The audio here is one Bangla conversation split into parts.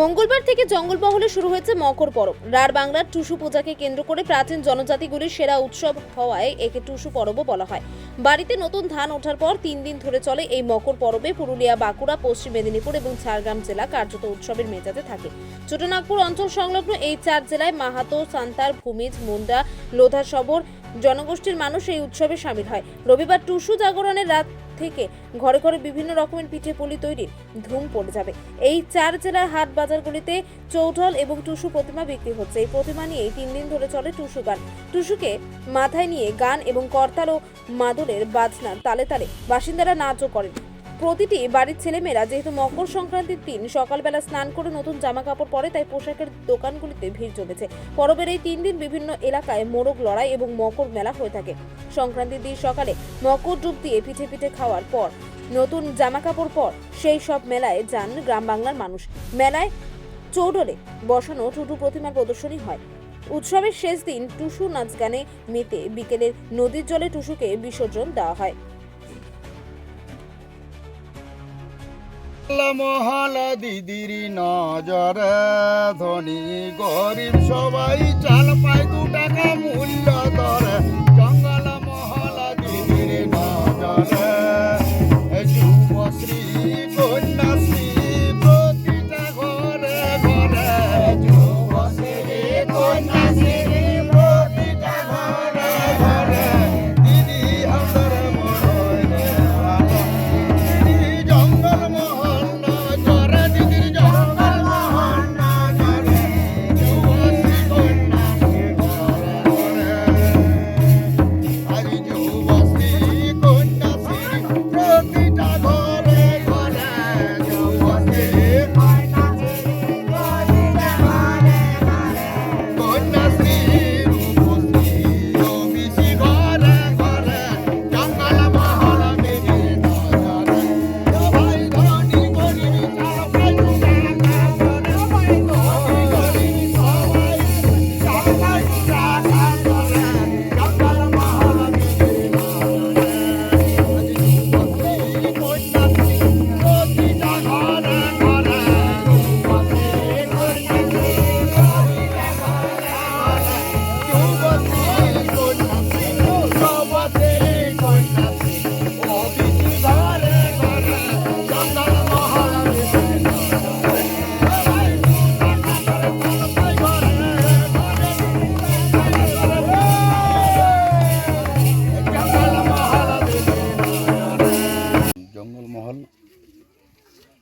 মঙ্গলবার থেকে জঙ্গলমহলে শুরু হয়েছে মকর পরব। রার বাংলার টুসু পূজাকে কেন্দ্র করে প্রাচীন জনজাতিগুলির সেরা উৎসব হওয়ায় একে টুসু পরবও বলা হয়। বাড়িতে নতুন ধান ওঠার পর তিন দিন ধরে চলে এই মকর পরবে পুরুলিয়া, বাঁকুড়া, পশ্চিম মেদিনীপুর এবং ঝাড়গ্রাম জেলা কার্যত উৎসবের মেজাজে থাকে। ছোটনাগপুর অঞ্চল সংলগ্ন এই চার জেলায় মাহাতো, সান্তার, ভূমিজ, মুন্ডা লোধা সবর জনগোষ্ঠীর মানুষ এই উৎসবে সামিল হয়। রবিবার টুসু জাগরণের রাত থেকে ঘরে ঘরে বিভিন্ন রকমের পিঠে পুলি তৈরির ধুম পড়ে যাবে। এই চার জেলার হাট বাজারগুলিতে চৌঢল এবং টুসু প্রতিমা বিক্রি হচ্ছে। এই প্রতিমা নিয়েই তিন দিন ধরে চলে টুসু গান। টুসুকে মাথায় নিয়ে গান এবং করতাল ও মাদুরের বাজনা তালে তালে বাসিন্দারা নাচও করেন। প্রতিটি বাড়ির ছেলেমেয়েরা যেহেতু মকর সংক্রান্তির দিন, সকালবেলা স্নান করে নতুন জামা কাপড় পরে তাই পোশাকের দোকানগুলিতে ভিড় জমেছে। পরবের এই তিন দিন বিভিন্ন এলাকায় মোরগ লড়াই এবং মকর মেলা হয়ে থাকে। সংক্রান্তির দিন সকালে মকর ডুব দিয়ে পিঠে পিঠে খাওয়ার পর, নতুন জামা কাপড় পর সেই সব মেলায় যান গ্রাম বাংলার মানুষ। মেলায় চৌডলে বসানো টুটু প্রতিমার প্রদর্শনী হয়। উৎসবের শেষ দিন টুসু নাচ গানে মেতে বিকেলের নদীর জলে টুসুকে বিসর্জন দেওয়া হয়। মহালা দিদির নজর, ধনী গরিব সবাই চাল পায় দু টাকা মূল্য দরে। জঙ্গল মহালা দিদির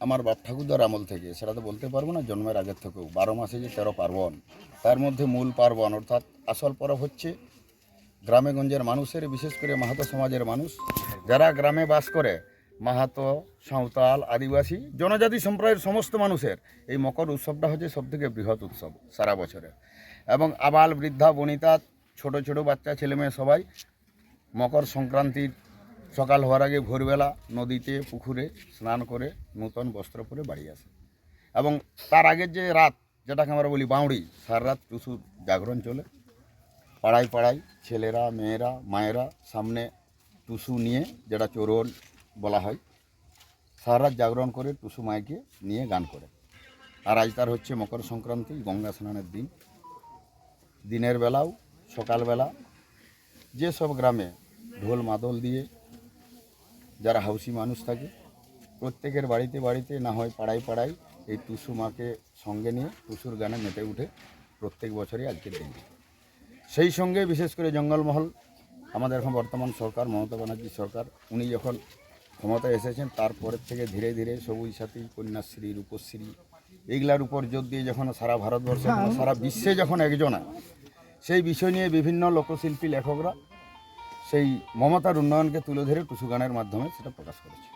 আমার বাপ ঠাকুরদার আমল থেকে, সেটা তো বলতে পারব না, জন্মের আগের থেকেও। বারো মাসে যে তেরো পার্বণ, তার মধ্যে মূল পার্বণ, অর্থাৎ আসল পরব হচ্ছে গ্রামেগঞ্জের মানুষের, বিশেষ করে মাহাতো সমাজের মানুষ, যারা গ্রামে বাস করে, মাহাতো, সাঁওতাল, আদিবাসী, জনজাতি সম্প্রদায়ের সমস্ত মানুষের। এই মকর উৎসবটা হচ্ছে সবথেকে বৃহৎ উৎসব সারা বছরে। এবং আবাল, বৃদ্ধা, বনিতা, ছোট ছোট বাচ্চা, ছেলেমেয়ে সবাই মকর সংক্রান্তির সকাল হওয়ার আগে ভোরবেলা নদীতে, পুকুরে স্নান করে নূতন বস্ত্র পরে বাড়ি আসে। এবং তার আগের যে রাত, যেটাকে আমরা বলি বাউড়ি, সার রাত টুসু জাগরণ চলে। পাড়ায় পাড়ায় ছেলেরা, মেয়েরা, মায়েরা সামনে টুসু নিয়ে, যেটা চোরন বলা হয়, সারা রাত জাগরণ করে টুসু মাইকে নিয়ে গান করে। আর আজ তার হচ্ছে মকর সংক্রান্তি, গঙ্গা স্নানের দিন। দিনের বেলাও, সকালবেলা, যেসব গ্রামে ঢোল মাদল দিয়ে যারা হাউসি মানুষ থাকে প্রত্যেকের বাড়িতে বাড়িতে না হয় পাড়ায় পাড়ায় এই টুসু মাকে সঙ্গে নিয়ে টুসুর গানে মেতে উঠে প্রত্যেক বছরই আজকের দিন সেই সঙ্গে বিশেষ করে জঙ্গলমহল আমাদের এখন বর্তমান সরকার মমতা ব্যানার্জি সরকার উনি যখন ক্ষমতায় এসেছেন তারপরের থেকে ধীরে ধীরে সবুজ সাথী কন্যাশ্রী রূপশ্রী এইগুলার উপর জোর দিয়ে যখন সারা ভারতবর্ষে সারা বিশ্বে যখন একজনা সেই বিষয় নিয়ে বিভিন্ন লোকশিল্পী লেখকরা সেই মমতার উন্নয়নকে তুলে ধরে টুসু গানের মাধ্যমে সেটা প্রকাশ করেছে।